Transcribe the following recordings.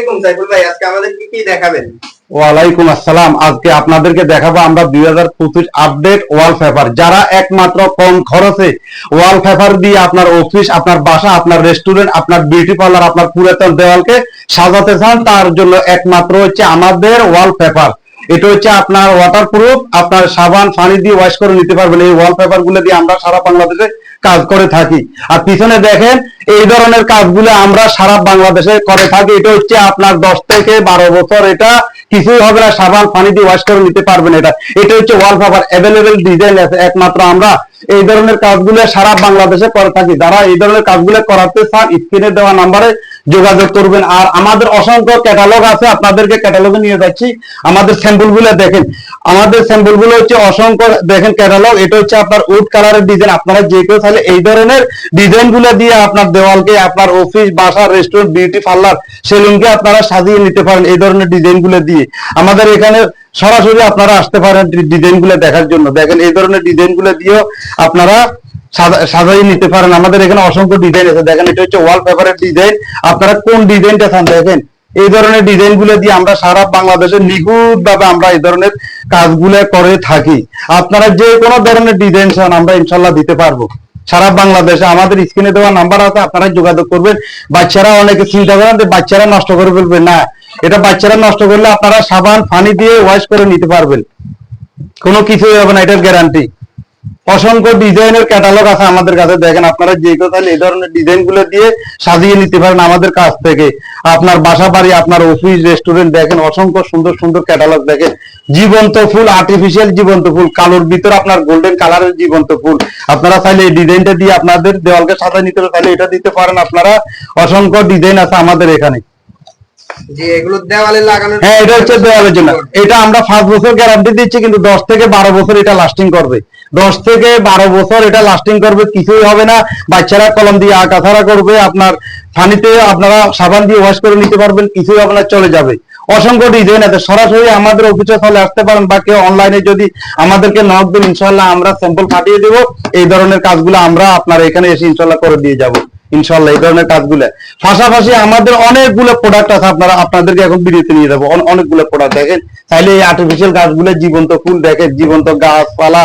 আলাইকুম সাইফুল ভাই, আজকে আমাদের কি কি দেখাবেন? ওয়ালাইকুম আসসালাম। আজকে আপনাদেরকে দেখাবো আমরা দুই হাজার পঁচিশ আপডেট যারা একমাত্র কম খরচে দিয়ে আপনার অফিস আপনার বাসা, আপনার রেস্টুরেন্ট আপনার বিউটি পার্লার আপনার পুরাতন দেওয়ালকে সাজাতে চান, তার জন্য একমাত্র হচ্ছে আমাদের ওয়ালপেপার এটা হচ্ছে আপনার ওয়াটারপ্রুফ আপনার সাবান, পানি দিয়ে ওয়াশ করে নিতে পারবেন। এই ওয়ালপেপারগুলো দিয়ে আমরা সারা বাংলাদেশে কাজ করে থাকি। আর পিছনে দেখেন, এই ধরনের কাজগুলো আমরা সারা বাংলাদেশে করে থাকি। এটা হচ্ছে আপনার দশ থেকে বারো বছর। এটা কিছুই হবে না, সাবান, পানি দিয়ে ওয়াশ করে নিতে পারবেন এটা। এটা হচ্ছে ওয়াল পেপার অ্যাভেলেবেল ডিজাইন আছে একমাত্র আমরা। এই ধরনের কাজগুলো সারা বাংলাদেশে করে থাকি। যারা এই ধরনের কাজগুলো করাতে চান, স্ক্রিনে দেওয়া নাম্বারে যোগাযোগ করবেন। আর আমাদের অসংখ্য ক্যাটালগ আছে, আপনাদেরকে ক্যাটালগে নিয়ে যাচ্ছি। আমাদের স্যাম্পলগুলো দেখেন। আমাদের স্যাম্পলগুলো হচ্ছে অসংখ্য, দেখেন ক্যাটালগ এটা হচ্ছে আপনার উড কালারের ডিজাইন আপনারা যে কেউ তাহলে এই ধরনের ডিজাইনগুলো দিয়ে আপনার দেওয়ালকে, আপনার অফিস বাসা রেস্টুরেন্ট বিউটি পার্লার সেলুনকে আপনারা সাজিয়ে নিতে পারেন এই ধরনের ডিজাইনগুলো দিয়ে। আমাদের এখানে সরাসরি আপনারা আসতে পারেন ডিজাইনগুলো দেখার জন্য। দেখেন এই ধরনের ডিজাইনগুলো দিয়েও আপনারা সাজাই নিতে পারেন। আমাদের এখানে অসংখ্য ডিজাইন আছে। দেখেন, এটা হচ্ছে ওয়াল ওয়ালপেপারের ডিজাইন আপনারা কোন ডিজাইনটা চান, দেখেন? এই ধরনের ডিজাইনগুলো দিয়ে আমরা সারা বাংলাদেশে নিখুঁত ভাবে আমরা এই ধরনের কাজগুলো করে থাকি। আপনারা যে কোনো ধরনের ডিজাইন চান, আমরা ইনশাল্লাহ দিতে পারব। সারা বাংলাদেশে আমাদের স্ক্রিনে দেওয়া নাম্বার আছে, আপনারা যোগাযোগ করবেন। বাচ্চারা অনেকে চিন্তা করেন যে বাচ্চারা নষ্ট করে ফেলবে। না, এটা বাচ্চারা নষ্ট করলে আপনারা সাবান পানি দিয়ে ওয়াশ করে নিতে পারবেন। কোনো কিছুই হবে না, এটার গ্যারান্টি অসংখ্য ডিজাইনের ক্যাটালগ আছে আমাদের কাছে। দেখেন আপনারা যে তাহলে এই ধরনের ডিজাইনগুলো দিয়ে সাজিয়ে নিতে পারেন আমাদের কাছ থেকে। আপনার বাসা বাড়ি আপনার অফিস রেস্টুরেন্ট দেখেন অসংখ্য সুন্দর সুন্দর ক্যাটালগ দেখেন। জীবন্ত ফুল আর্টিফিশিয়াল জীবন্ত ফুল, কালোর ভিতর আপনার গোল্ডেন কালারের জীবন্ত ফুল। আপনারা চাইলে এই ডিজাইনটা দিয়ে আপনাদের দেওয়ালকে সাজিয়ে নিতে তাহলে এটা দিতে পারেন আপনারা। অসংখ্য ডিজাইন আছে আমাদের এখানে। যে এগুলো দেওয়ালে লাগানোর হ্যাঁ এটা হচ্ছে দেওয়ালের জন্য। এটা আমরা পাঁচ বছর গ্যারান্টি দিচ্ছি কিন্তু দশ থেকে বারো বছর এটা লাস্টিং করবে। দশ থেকে বারো বছর এটা লাস্টিং করবে কিছুই হবে না। বাচ্চারা কলম দিয়ে আঁকা করবে আপনার পানিতে আপনারা সাবান দিয়ে ওয়াশ করে নিতে পারবেন কিছুই না চলে যাবে। অসংখ্য ডিজাইন আছে। সরাসরি আমাদের অফিসে চলে আসতে পারেন বা কেউ অনলাইনে যদি আমাদেরকে নক দেন ইনশাল্লাহ আমরা স্যাম্পল পাঠিয়ে দেব। এই ধরনের কাজগুলো আমরা আপনার এখানে এসে ইনশাল্লাহ করে দিয়ে যাব। ইনশাল্লাহ এই ধরনের কাজগুলো। পাশাপাশি আমাদের অনেকগুলো প্রোডাক্ট আছে আপনারা আপনাদেরকে এখন ভিডিওতে নিয়ে যাব। অনেকগুলো প্রোডাক্ট দেখেন। চাইলে এই আর্টিফিশিয়াল গাছগুলো জীবন্ত ফুল দেখেন জীবন্ত গাছপালা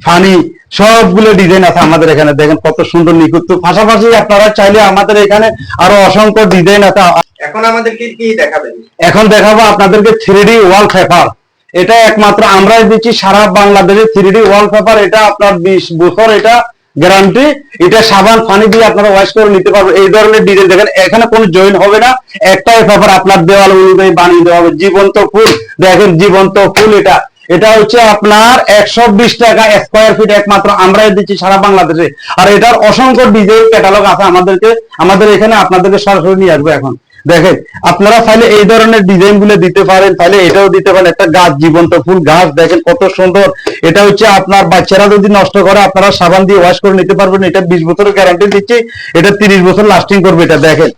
ফানি সবগুলো ডিজাইন আছে আমাদের এখানে। দেখেন কত সুন্দর নিখুঁত। পাশাপাশি আপনারা চাইলে আমাদের এখানে আরও অসংখ্য ডিজাইন আছে। এখন আমাদেরকে কি কি দেখাবেন? এখন দেখাবো আপনাদেরকে থ্রি ওয়াল পেপার এটা একমাত্র আমরাই দিচ্ছি সারা বাংলাদেশে থ্রি ওয়াল পেপার এটা আপনার বিশ বছর এটা গ্যারান্টি। এটা সাবান, পানি দিয়ে আপনারা ওয়াশ করে নিতে পারবেন। এই ধরনের ডিজাইন দেখেন, এখানে কোনো জয়েন হবে না। একটাই পেপার আপনার দেওয়াল অনুযায়ী বানিয়ে দেওয়া হবে। জীবন্ত ফুল, দেখেন জীবন্ত ফুল এটা। এটা হচ্ছে আপনার একশো বিশ টাকা স্কোয়ার ফিট একমাত্র। আমরাই দিচ্ছি সারা বাংলাদেশে। আর এটার অসংখ্য ডিজাইন ক্যাটালগ আছে আমাদেরকে। আমাদের এখানে আপনাদেরকে সরাসরি নিয়ে আসব এখন। দেখেন, আপনারা চাইলে এই ধরনের ডিজাইনগুলো দিতে পারেন তাহলে এটাও দিতে পারেন, একটা গাছ, জীবন্ত ফুল, গাছ, দেখেন কত সুন্দর। এটা হচ্ছে আপনার বাচ্চারা যদি নষ্ট করে, আপনারা সাবান দিয়ে ওয়াশ করে নিতে পারবেন, এটা বিশ বছরের গ্যারান্টি দিচ্ছি, এটা তিরিশ বছর লাস্টিং করবে এটা, দেখেন।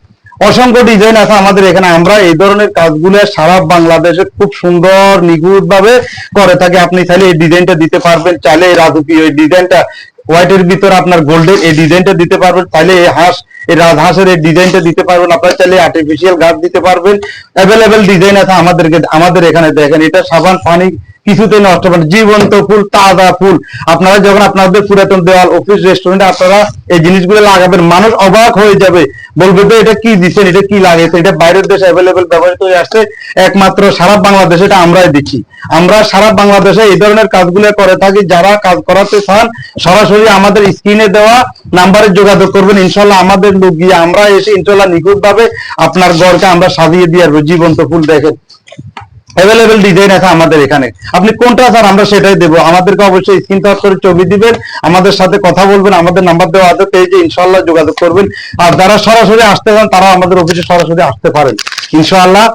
অসংখ্য ডিজাইন আছে আমাদের এখানে, আমরা এই ধরনের কাজগুলো সারা বাংলাদেশে খুব সুন্দর নিখুঁত ভাবে করে থাকি। আপনি চাইলে এই ডিজাইনটা দিতে পারবেন, চাইলে এই রাজুকি ওই ডিজাইনটা হোয়াইটের ভিতর আপনার গোল্ডের এই ডিজাইনটা দিতে পারবেন। তাহলে এই হাঁস, এই রাজহাঁসের এই ডিজাইনটা দিতে পারবেন। আপনার চাইলে আর্টিফিশিয়াল গাছ দিতে পারবেন। অ্যাভেলেবেল ডিজাইন আছে আমাদেরকে, আমাদের এখানে দেখেন, এটা সাবান পানি কিছুতেই নষ্ট হবে। জীবন্ত ফুল, তাজা ফুল। আপনারা যখন আপনাদের পুরাতন দেওয়াল অফিস রেস্টুরেন্টে আপনারা এই জিনিসগুলো লাগাবেন, মানুষ অবাক হয়ে যাবে। বলবে তো এটা কি দিচ্ছেন এটা কি লাগাইছে এটা বাইরের দেশে অ্যাভেলেবেল ব্যবহৃত হয়ে আসছে। একমাত্র সারা বাংলাদেশে এটা আমরাই দিচ্ছি। আমরা সারা বাংলাদেশে এই ধরনের কাজগুলো করে থাকি। যারা কাজ করাতে চান, সরাসরি আমাদের স্ক্রিনে দেওয়া নাম্বারে যোগাযোগ করবেন। ইনশাল্লাহ আমাদের লোক গিয়ে আমরা এসে ইনশাল্লাহ নিখুঁত ভাবে আপনার ঘরকে আমরা সাজিয়ে দিয়ে আসব। জীবন্ত ফুল দেখেন। অ্যাভেলেবেল ডিজাইন আছে আমাদের এখানে। আপনি কোনটা স্যার, আমরা সেটাই দেবো। আমাদেরকে অবশ্যই স্ক্রিন টাচ করে ছবি দিবেন, আমাদের সাথে কথা বলবেন, আমাদের নাম্বার দেওয়া আছে পেজে ইনশাল্লাহ যোগাযোগ করবেন। আর যারা সরাসরি আসতে চান তারা আমাদের অফিসে সরাসরি আসতে পারেন। ইনশাআল্লাহ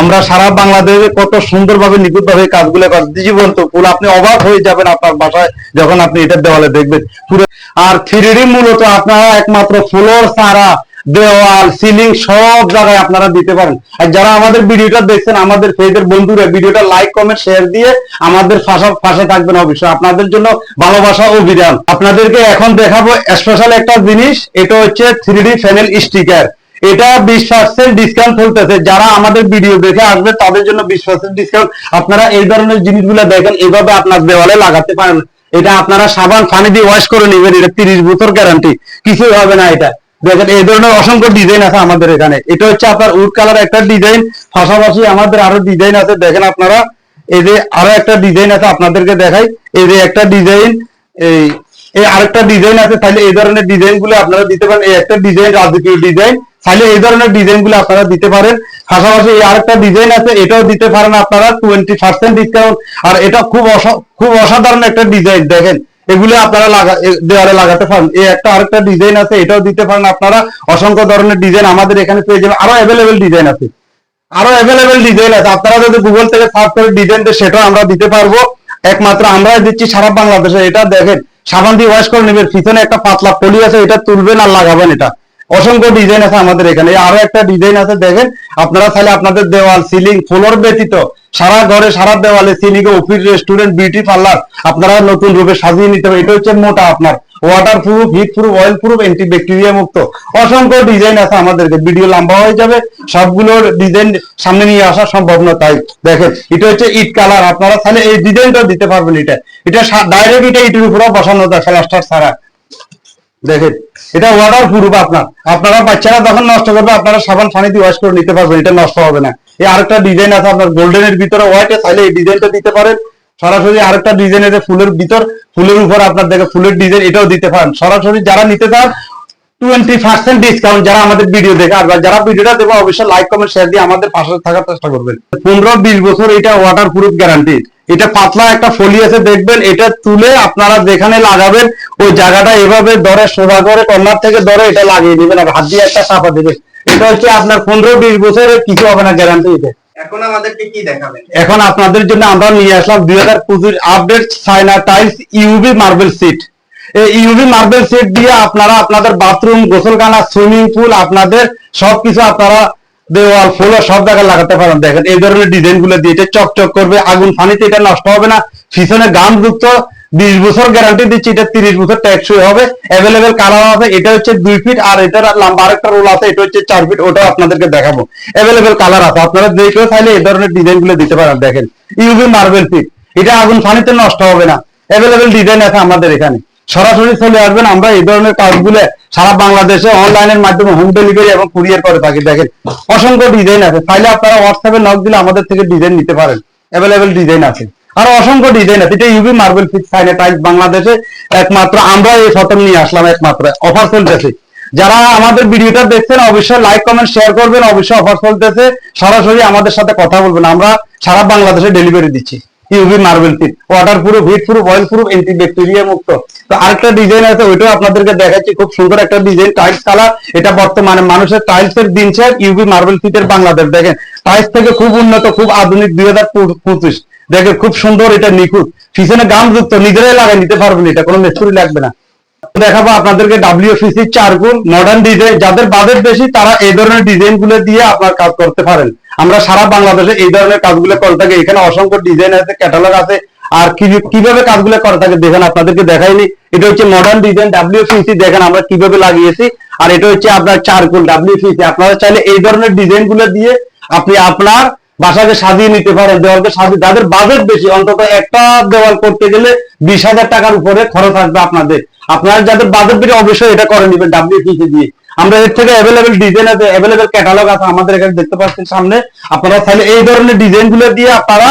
আমরা সারা বাংলাদেশে কত সুন্দরভাবে নিখুঁতভাবে কাজগুলো করছি জীবন্ত ফুল আপনি অবাক হয়ে যাবেন আপনার বাসায় যখন আপনি এটা দেওয়ালে দেখবেন। আর থ্রি মূলত আপনারা একমাত্র ফ্লোর ছাড়া দেওয়াল সিলিং সব জায়গায় আপনারা দিতে পারেন। আর যারা আমাদের ভিডিওটা দেখছেন, আমাদের ফেসের বন্ধুরা, ভিডিওটা লাইক কমেন্ট শেয়ার দিয়ে আমাদের পাশে থাকবেন অবশ্যই। আপনাদের জন্য ভালোবাসা ও বিরাম আপনাদেরকে এখন দেখাবো স্পেশাল একটা জিনিস, এটা হচ্ছে থ্রি ডি প্যানেল স্টিকার এটা বিশ পার্সেন্ট ডিসকাউন্ট চলতেছে। যারা আমাদের ভিডিও দেখে আসবে, তাদের জন্য বিশ পার্সেন্ট ডিসকাউন্ট আপনারা এই ধরনের জিনিসগুলো দেখেন, এভাবে আপনার দেওয়ালে লাগাতে পারেন। এটা আপনারা সাবান, পানি দিয়ে ওয়াশ করে নেবেন। এটা তিরিশ বছর গ্যারান্টি কিছুই হবে না এটা। দেখেন, এই ধরনের অসংখ্য ডিজাইন আছে আমাদের এখানে। এটা হচ্ছে আপনার উড কালার একটা ডিজাইন পাশাপাশি আমাদের আরও ডিজাইন আছে। দেখেন আপনারা, এই যে আরও একটা ডিজাইন আছে আপনাদেরকে দেখাই। এই যে একটা ডিজাইন এই এই আরেকটা ডিজাইন আছে। তাহলে এই ধরনের ডিজাইনগুলো আপনারা দিতে পারেন। এই একটা ডিজাইন রাজকীয় ডিজাইন তাহলে এই ধরনের ডিজাইনগুলো আপনারা দিতে পারেন। পাশাপাশি এই আরেকটা ডিজাইন আছে, এটাও দিতে পারেন আপনারা। টোয়েন্টি পার্সেন্ট ডিসকাউন্ট আর এটা খুব খুব অসাধারণ একটা ডিজাইন দেখেন। এগুলো আপনারা দেওয়ালে লাগাতে পারেন। এই একটা আরেকটা ডিজাইন আছে, এটাও দিতে পারেন আপনারা। অসংখ্য ধরনের ডিজাইন আমাদের এখানে পেয়ে যাবেন। আরও অ্যাভেলেবেল ডিজাইন আছে। আরও অ্যাভেলেবেল ডিজাইন আছে। আপনারা যদি গুগল থেকে সার্চ করে ডিজাইন সেটাও আমরা দিতে পারব। একমাত্র আমরাই দিচ্ছি সারা বাংলাদেশে। এটা দেখেন, সাবান দিয়ে ওয়াশ করে নেবেন। পিছনে একটা পাতলা পলি আছে, এটা তুলবেন আর লাগাবেন এটা। অসংখ্য ডিজাইন আছে আমাদের এখানে। আরও একটা ডিজাইন আছে দেখেন। আপনারা তাহলে আপনাদের দেওয়াল সিলিং ফ্লোর ব্যতীত সারা ঘরে, সারা দেওয়ালে ceiling office restaurant beauty parlour আপনারা নতুন রূপে সাজিয়ে নিতে হবে এটা হচ্ছে মোটা আপনার। Water proof heat proof oil proof anti bacteria মুক্ত। অসংখ্য ডিজাইন আছে আমাদেরকে ভিডিও লম্বা হয়ে যাবে। সবগুলোর ডিজাইন সামনে নিয়ে আসা সম্ভব না তাই। দেখেন, এটা হচ্ছে ইট কালার। আপনারা তাহলে এই ডিজাইনটা দিতে পারবেন এটা। এটা ডাইরেক্ট এটা ইটের উপরে বসানো যায়, প্লাস্টার ছাড়া। দেখেন, এটা ওয়াটার প্রুফ আপনার, আপনারা বাচ্চারা যখন নষ্ট করবে, আপনারা সাবান, পানি দিয়ে ওয়াশ করে নিতে পারবেন, এটা নষ্ট হবে না। এই আরেকটা ডিজাইন আছে আপনার গোল্ডেনের ভিতরে হোয়াইটে তাহলে এই ডিজাইনটা দিতে পারেন। সরাসরি আরেকটা ডিজাইনের ফুলের ভিতর, ফুলের উপর আপনার দেখে ফুলের ডিজাইন এটাও দিতে পারেন। সরাসরি যারা নিতে চান টোয়েন্টি পার্সেন্ট ডিসকাউন্ট যারা আমাদের ভিডিও দেখে, আর যারা ভিডিওটা দেবো অবশ্যই লাইক কমেন্ট শেয়ার দিয়ে আমাদের পাশে থাকার চেষ্টা করবেন। পনেরো, বিশ বছর এটা ওয়াটার প্রুফ গ্যারান্টি এটা পাতলা একটা ফলি আছে দেখবেন এটা তুলে আপনারা যেখানে লাগাবেন ওই জায়গাটা এভাবে ধরে সোজা করে কর্নার থেকে ধরে এটা লাগিয়ে দিবেন আর হাত দিয়ে একটা চাপা দিবেন। এটা হচ্ছে আপনার পনেরো বিশ বছরের কিছু হবে না গ্যারান্টি এটা এখন আমাদেরকে কি দেখাবেন? এখন আপনাদের জন্য আমরা নিয়ে আসলাম দুই হাজার পঁচিশ update China tiles UV marble sheet এই ইউবি মার্বেল সিট দিয়ে আপনারা আপনাদের বাথরুম গোসলখানা সুইমিং পুল আপনাদের সবকিছু আপনারা দেওয়াল ফুল সব জায়গায় লাগাতে পারেন। দেখেন, এই ধরনের ডিজাইনগুলো দিয়ে এটা চকচক করবে, আগুন পানিতে এটা নষ্ট হবে না। পিছনে গাম যুক্ত, বিশ বছর গ্যারান্টি দিচ্ছি, এটা তিরিশ বছর ট্যাক্সই হবে। অ্যাভেলেবেল কালার আছে, এটা হচ্ছে দুই ফিট আর এটার লম্বা আরেকটা রোল আছে, এটা হচ্ছে চার ফিট ওটাও আপনাদেরকে দেখাবো। অ্যাভেলেবেল কালার আছে, আপনারা দেখেও চাইলে এই ধরনের ডিজাইনগুলো দিতে পারেন, দেখেন। ইউবি মার্বেল ফিট এটা আগুন পানিতে নষ্ট হবে না। অ্যাভেলেবেল ডিজাইন আছে আমাদের এখানে। সরাসরি চলে আসবেন। আমরা এই ধরনের কাজগুলো সারা বাংলাদেশে অনলাইনের মাধ্যমে হোম ডেলিভারি এবং কুরিয়ার করে থাকি। দেখেন, অসংখ্য ডিজাইন আছে। চাইলে আপনারা হোয়াটসঅ্যাপে নক দিলে আমাদের থেকে ডিজাইন নিতে পারেন। অ্যাভেলেবেল ডিজাইন আছে। আর অসংখ্য ডিজাইন আছে। এটা ইউবি মার্বেল ফিট সাইনে টাইলস বাংলাদেশে একমাত্র, আমরা এই ফটো নিয়ে আসলাম একমাত্র। অফার চলতেছে। যারা আমাদের ভিডিওটা দেখছেন, অবশ্যই লাইক কমেন্ট শেয়ার করবেন। অবশ্যই অফার চলতেছে। সরাসরি আমাদের সাথে কথা বলবেন। আমরা সারা বাংলাদেশে ডেলিভারি দিচ্ছি। UV marble fit water proof heat proof oil proof anti bacteria মুক্ত। তো আরেকটা ডিজাইন আছে, ওইটাও আপনাদেরকে দেখাচ্ছি। খুব সুন্দর একটা ডিজাইন টাইলস কালার এটা বর্তমানে মানুষের টাইলস এর দিন শেয়ার ইউভি মার্বেল ফিটের বাংলাদেশ। দেখেন টাইলস থেকে খুব উন্নত, খুব আধুনিক দুই হাজার পঁচিশ। দেখেন, খুব সুন্দর, এটা নিখুঁত। পিছনে গাম যুক্ত, নিজেরাই লাগাই নিতে পারবেন এটা, কোনো মেস্তুরি লাগবে না। দেখাবো আপনাদেরকে ডাব্লিউপিসি চারগুল মডার্ন ডিজাইন যাদের বাজেট বেশি, তারা এই ধরনের ডিজাইনগুলো দিয়ে আপনার কাজ করতে পারেন। আমরা সারা বাংলাদেশে এই ধরনের কাজগুলো করে থাকি। এখানে অসংখ্য ডিজাইন আছে ক্যাটালগ আছে। আর কীভাবে কাজগুলো করে থাকে দেখেন, আপনাদেরকে দেখাইনি। এটা হচ্ছে মডার্ন ডিজাইন ডাব্লিউপিসি দেখেন আমরা কীভাবে লাগিয়েছি। আর এটা হচ্ছে আপনার চারকুল ডাব্লিউপিসি আপনারা চাইলে এই ধরনের ডিজাইনগুলো দিয়ে আপনি আপনার বাসাকে সাজিয়ে নিতে পারেন। দেওয়ালকে সাজিয়ে যাদের বাজেট বেশি, অন্তত একটা দেওয়াল করতে গেলে বিশ হাজার টাকার উপরে খরচ আসবে আপনাদের। আপনারা যাদের বাজেট বেশি, অবশ্যই এটা করে নেবেন ডাব্লিউপিসি দিয়ে। আমরা এর থেকে অ্যাভেলেবেল ডিজাইন আছে অ্যাভেলেবেল ক্যাটালগ আছে, আমাদের এখানে দেখতে পাচ্ছেন সামনে। আপনারা চাইলে এই ধরনের ডিজাইনগুলো দিয়ে আপনারা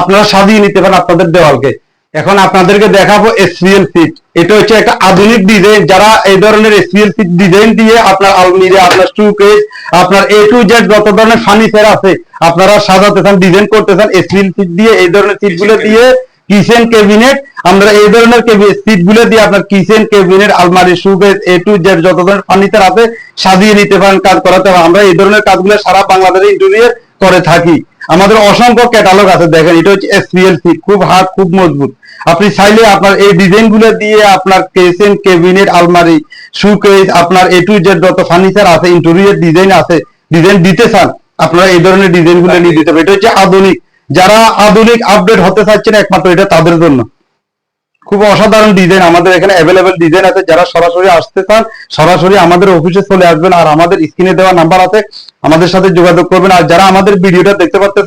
আপনারা সাজিয়ে নিতে পারেন আপনাদের দেওয়ালকে। এখন আপনাদেরকে দেখাবো এসপিএল সিট এটা হচ্ছে একটা আধুনিক ডিজাইন যারা এই ধরনের এসপিএল সিট ডিজাইন দিয়ে আপনার আলমিরা আপনার স্টুকেজ আপনার এ টু জেড যত ধরনের ফার্নিচার আছে, আপনারা সাজাতে চান ডিজাইন করতে চান এসপিএল সিট দিয়ে এই ধরনের সিটগুলো দিয়ে কিচেন ক্যাবিনেট। আমরা এই ধরনের সিটগুলো দিয়ে আপনার কিচেন ক্যাবিনেট, আলমারি সুকেজ এ টু জেড যত ধরনের ফার্নিচার আছে, সাজিয়ে নিতে পারেন, কাজ করাতে পারেন। আমরা এই ধরনের কাজগুলো সারা বাংলাদেশে ইন্টেরিয়র করে থাকি। আমাদের অসংখ্য ক্যাটালগ আছে, দেখেন, এটা হচ্ছে এসপিএল সিট খুব হার্ড খুব মজবুত। আপনি চাইলে আপনার এই ডিজাইনগুলো দিয়ে আপনার কিচেন ক্যাবিনেট, আলমারি সুকেজ আপনার এ টু জেড যত ফার্নিচার আছে ইন্টেরিয়র ডিজাইন আছে ডিজাইন দিতে চান, আপনারা এই ধরনের ডিজাইনগুলো নিয়ে দিতে পারেন। এটা হচ্ছে আধুনিক। যারা আধুনিক আপডেট হতে চাচ্ছেন একমাত্র এটা তাদের জন্য। খুব অসাধারণ ডিজাইন আমাদের এখানে অ্যাভেলেবেল ডিজাইন আছে। যারা সরাসরি আসতে চান, সরাসরি আমাদের অফিসে চলে আসবেন আর আমাদের স্ক্রিনে দেওয়া নাম্বার আছে, আমাদের সাথে যোগাযোগ করবেন। আর যারা আমাদের ভিডিওটা দেখতে পাচ্ছেন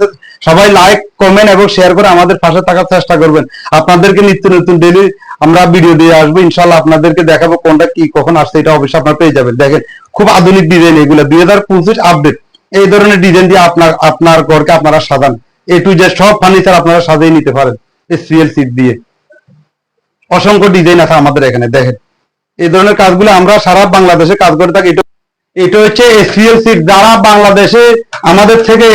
সবাই লাইক কমেন্ট এবং শেয়ার করে আমাদের পাশে থাকার চেষ্টা করবেন। আপনাদেরকে নিত্য নতুন ডেলি আমরা ভিডিও দিয়ে আসব। ইনশাল্লাহ আপনাদেরকে দেখাবো কোনটা কি, কখন আসছে, এটা অবশ্যই আপনারা পেয়ে যাবেন। দেখেন, খুব আধুনিক ডিজাইন এগুলো। দুই হাজার পঁচিশ আপডেট এই ধরনের ডিজাইন দিয়ে আপনার আপনার ঘরকে আপনারা সাজান। এ টু জেড সব ফার্নিচার আপনারা সাজিয়ে নিতে পারেন এসপিএল সিট দিয়ে। অসংখ্য ডিজাইন আছে আমাদের এখানে, দেখেন। এই ধরনের কাজগুলো আমরা সারা বাংলাদেশে কাজ করে থাকি। এটা হচ্ছে এসপিএল সিট যারা বাংলাদেশে আমাদের থেকে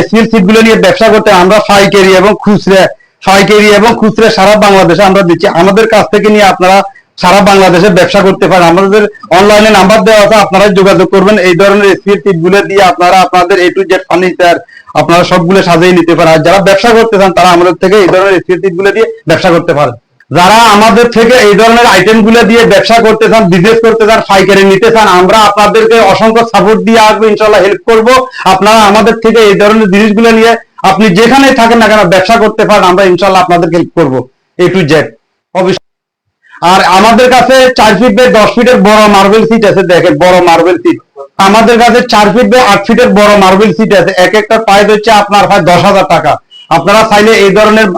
এসপিএল সিটগুলো নিয়ে ব্যবসা করতে, আমরা পাইকারি এবং খুচরা, পাইকারি এবং খুচরা সারা বাংলাদেশে আমরা দিচ্ছি। আমাদের কাছ থেকে নিয়ে আপনারা সারা বাংলাদেশে ব্যবসা করতে পারেন। আমাদের অনলাইনে নাম্বার দেওয়া আছে আপনারা যোগাযোগ করবেন। এই ধরনের এসপিএল সিটগুলো দিয়ে আপনারা আপনাদের এ টু জেড ফার্নিচার আপনারা সবগুলো সাজিয়ে নিতে পারেন। আর যারা ব্যবসা করতে চান, তারা আমাদের থেকে এই ধরনের সিটগুলো দিয়ে ব্যবসা করতে পারেন। যারা আমাদের থেকে এই ধরনের আইটেমগুলো দিয়ে ব্যবসা করতে চান বিজনেস করতে চান, পাইকারি নিতে চান, আমরা আপনাদেরকে অসংখ্য সাপোর্ট দিয়ে আসব ইনশাল্লাহ হেল্প করব। আপনারা আমাদের থেকে এই ধরনের জিনিসগুলো নিয়ে আপনি যেখানে থাকেন না কেন ব্যবসা করতে পারেন, আমরা ইনশাল্লাহ আপনাদেরকে হেল্প করব। এ টু জেড অবশ্যই। আর আমাদের কাছে চার ফিট বাই দশ ফিটের বড় মার্বেল সিট আছে, দেখেন, বড় মার্বেল সিট আমাদের কাছে চার ফিট বাই আট ফিটের বড় মার্বেল সিট আছে। এক একটা প্রাইস হচ্ছে আপনার প্রায় দশ হাজার টাকা। আপনারা চাইলে এই ধরনের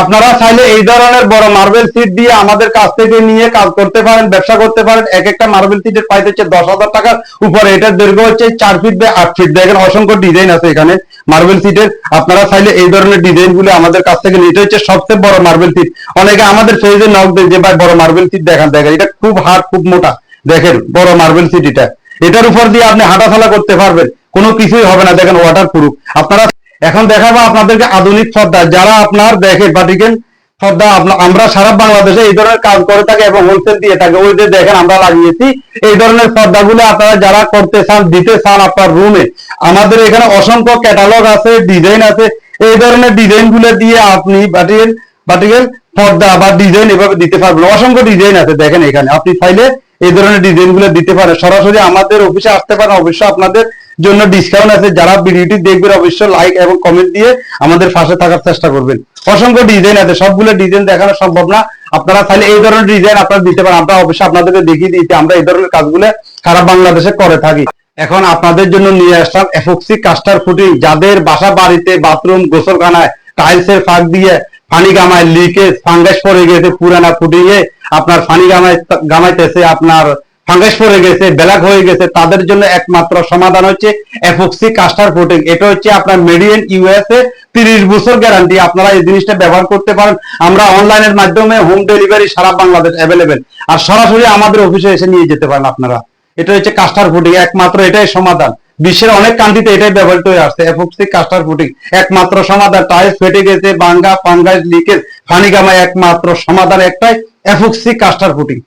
আপনারা চাইলে এই ধরনের বড় মার্বেল সিট দিয়ে আমাদের কাছ থেকে নিয়ে কাজ করতে পারেন, ব্যবসা করতে পারেন। এক একটা মার্বেল সিটের প্রাইস হচ্ছে দশ হাজার টাকার উপরে। এটার দৈর্ঘ্য হচ্ছে চার ফিট বাই আট ফিট দেখেন অসংখ্য ডিজাইন আছে এখানে মার্বেল সিটের আপনারা চাইলে এই ধরনের ডিজাইনগুলো আমাদের কাছ থেকে নিতে হচ্ছে সবচেয়ে বড় মার্বেল সিট অনেকে আমাদের ফেজে নক দেয় যে, ভাই, বড় মার্বেল সিট দেখান, দেখেন। এটা খুব হার্ড খুব মোটা। দেখেন, বড় মার্বেল সিট এটা। এটার উপর দিয়ে আপনি হাঁটাচলা করতে পারবেন। কোনো কিছুই হবে না। দেখেন ওয়াটার প্রুফ আপনারা এখন দেখাবো আপনাদেরকে আধুনিক পর্দা। যারা আপনার দেখে বাটিকেন পর্দা আমরা সারা বাংলাদেশে এই ধরনের কাজ করে থাকি এবং হোলসেল দিয়ে থাকি। ওই যে দেখেন আমরা লাগিয়েছি। এই ধরনের পর্দাগুলো আপনারা যারা করতে চান, দিতে চান আপনার রুমে আমাদের এখানে অসংখ্য ক্যাটালগ আছে ডিজাইন আছে। এই ধরনের ডিজাইনগুলো দিয়ে আপনি বাটিকেন বাটিকেন পর্দা বা ডিজাইন এভাবে দিতে পারবেন। অসংখ্য ডিজাইন আছে দেখেন এখানে। আপনি চাইলে এই ধরনের ডিজাইনগুলো দিতে পারেন সরাসরি আমাদের অফিসে আসতে পারেন, অবশ্যই আপনাদের জন্য ডিসকাউন্ট আছে। যারা ভিডিওটি দেখবেন, অবশ্যই লাইক এবং কমেন্ট দিয়ে আমাদের পাশে থাকার চেষ্টা করবেন। অসংখ্য ডিজাইন আছে। সবগুলো ডিজাইন দেখানো সম্ভব না। আপনারা চাইলে এই ধরনের ডিজাইন আপনারা দিতে পারেন। আমরা অবশ্যই আপনাদেরকে দেখিয়ে দিতে, আমরা এই ধরনের কাজগুলো সারা বাংলাদেশে করে থাকি। এখন আপনাদের জন্য নিয়ে আসলাম এফক্সি কাস্টার ফুটিং যাদের বাসা বাড়িতে বাথরুম গোসলখানায় টাইলসের ফাঁক দিয়ে পানি গামায় লিকেজ ফাঙ্গাস পড়ে গেছে, পুরানা ফুটিয়ে আপনার পানি গামায় গামাইতেছে, আপনার ফাঙ্গাস পড়ে গেছে, ব্ল্যাক হয়ে গেছে, তাদের জন্য একমাত্র সমাধান হচ্ছে এফক্সি কাস্টার ফুটিং এটা হচ্ছে আপনার মেডিয়েন ইউএসএ তিরিশ বছর গ্যারান্টি আপনারা এই জিনিসটা ব্যবহার করতে পারেন। আমরা অনলাইনের মাধ্যমে হোম ডেলিভারি সারা বাংলাদেশ অ্যাভেলেবেল আর সরাসরি আমাদের অফিসে এসে নিয়ে যেতে পারেন আপনারা। এটা হচ্ছে কাস্টার ফুটিং একমাত্র এটাই সমাধান। বিশ্বের অনেক কান্ট্রিতে এটাই ব্যবহৃত হয়ে আসছে। এফক্সি কাস্টার ফুটিং একমাত্র সমাধান। টাইলস ফেটে গেছে, বাঙ্গা ফাঙ্গাস লিকেজ ফানিগামা একমাত্র সমাধান একটাই এফক্সি কাস্টার ফুটিং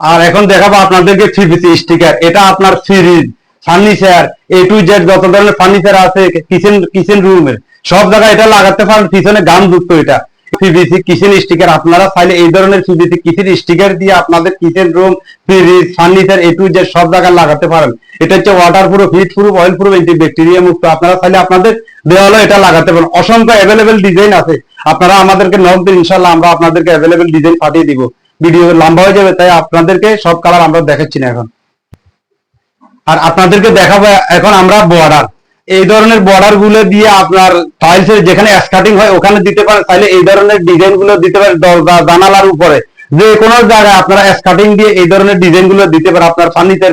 আর এখন দেখাবো আপনাদেরকে পিভিসি স্টিকার এটা আপনার fridge furniture A to Z যত ধরনের ফার্নিচার আছে কিচেন কিচেন রুমের সব জায়গায় এটা লাগাতে পারেন, পিছনে গাম যুক্ত এটা। পিভিসি কিচেন স্টিকার আপনারা চাইলে এই ধরনের পিভিসি কিচেন স্টিকার দিয়ে আপনাদের কিচেন রুম ফ্রিজ ফার্নিচার সব জায়গায় লাগাতে পারেন। এটা হচ্ছে water proof heat proof oil proof bacteria মুক্ত। আপনারা চাইলে আপনাদের এটা লাগাতে পারেন। অসংখ্য অ্যাভেলেবেল ডিজাইন আছে। আপনারা আমাদেরকে নক দিন ইনশাল্লাহ আমরা আপনাদেরকে অ্যাভেলেবেল ডিজাইন পাঠিয়ে দিব। ভিডিও লম্বা হয়ে যাবে, তাই আপনাদেরকে সব কালার আমরা দেখাচ্ছি না এখন। আর আপনাদেরকে দেখাবো, এখন আমরা বর্ডার এই ধরনের বর্ডারগুলো দিয়ে আপনার টাইলস এর যেখানে স্কার্টিং হয় ওখানে দিতে পারেন। তাহলে এই ধরনের ডিজাইনগুলো দিতে পারেন দরজা, জানালার উপরে। যে কোনো জায়গায় আপনারা স্কার্টিং দিয়ে এই ধরনের ডিজাইনগুলো দিতে পারেন। আপনার ফার্নিচার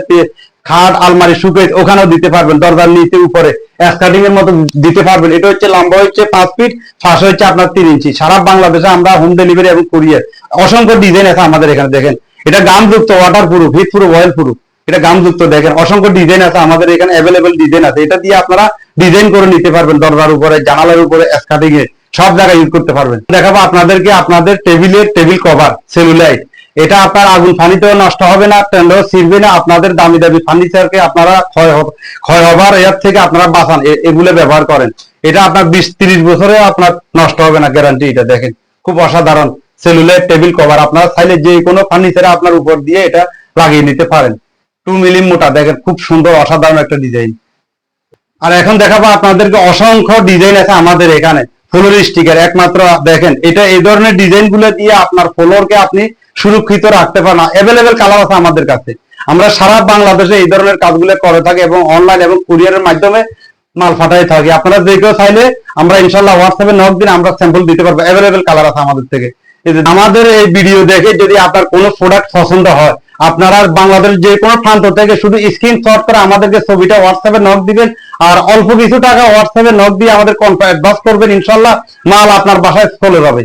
খাট, আলমারি সুপেজ ওখানেও দিতে পারবেন। দরজার নিচে উপরে স্কার্টিং এর মতো দিতে পারবেন। এটা হচ্ছে লম্বা হচ্ছে পাঁচ ফিট ফাঁস হচ্ছে আপনার তিন ইঞ্চি। সারা বাংলাদেশে আমরা হোম ডেলিভারি এবং কুরিয়ার অসংখ্য ডিজাইন আছে আমাদের এখানে, দেখেন। এটা গামযুক্ত water proof heat proof oil proof এটা গামযুক্ত দেখেন, অসংখ্য ডিজাইন আছে, আমাদের এখানে অ্যাভেলেবেল ডিজাইন আছে। এটা দিয়ে আপনারা ডিজাইন করে নিতে পারবেন, দরজার উপরে, জানালার উপরে স্কার্টিং এ, সব জায়গায় ইউজ করতে পারবেন। দেখাবো আপনাদেরকে, আপনাদের টেবিলের টেবিল কভার সেলুলাইট এটা আপনার আগুন ফানিতেও নষ্ট হবে না, টেন্ডও ছিড়বে না, আপনাদের দামি দামি ফার্নিচারকে আপনারা ক্ষয় ক্ষয় হবার এর থেকে আপনারা বাঁচান এগুলো ব্যবহার করেন। এটা আপনার বিশ তিরিশ বছরে আপনার নষ্ট হবে না গ্যারান্টি এটা, দেখেন। খুব অসাধারণ সেলুলাইট টেবিল কভার আপনারা চাইলে যে কোনো ফার্নিচারে আপনার উপর দিয়ে এটা লাগিয়ে নিতে পারেন। টু মিলি মোটা, দেখেন খুব সুন্দর, অসাধারণ একটা ডিজাইন আর এখন দেখাবো আপনাদেরকে অসংখ্য ডিজাইন আছে আমাদের এখানে, ফ্লোর স্টিকার একমাত্র দেখেন, এটা এই ধরনের ডিজাইনগুলো দিয়ে আপনার ফ্লোরকে আপনি সুরক্ষিত রাখতে পারেন অ্যাভেলেবেল কালার আছে আমাদের কাছে। আমরা সারা বাংলাদেশে এই ধরনের কাজগুলো করে থাকি এবং অনলাইন এবং কুরিয়ারের মাধ্যমে মাল পাঠাই থাকি। আপনারা যে কেউ চাইলে আমরা ইনশাল্লাহ হোয়াটসঅ্যাপে নক দিন আমরা স্যাম্পল দিতে পারব। অ্যাভেলেবেল কালার আছে আমাদের থেকে। আমাদের এই ভিডিও দেখে যদি আপনার কোনো প্রোডাক্ট পছন্দ হয় আপনারা বাংলাদেশ যে কোনো প্রান্ত থেকে শুধু স্ক্রিন শট করে আমাদেরকে ছবিটা হোয়াটসঅ্যাপে নক দিবেন আর অল্প কিছু টাকা হোয়াটসঅ্যাপে নক দিয়ে আমাদের অ্যাডভান্স করবেন, ইনশাল্লাহ মাল আপনার বাসায় চলে যাবে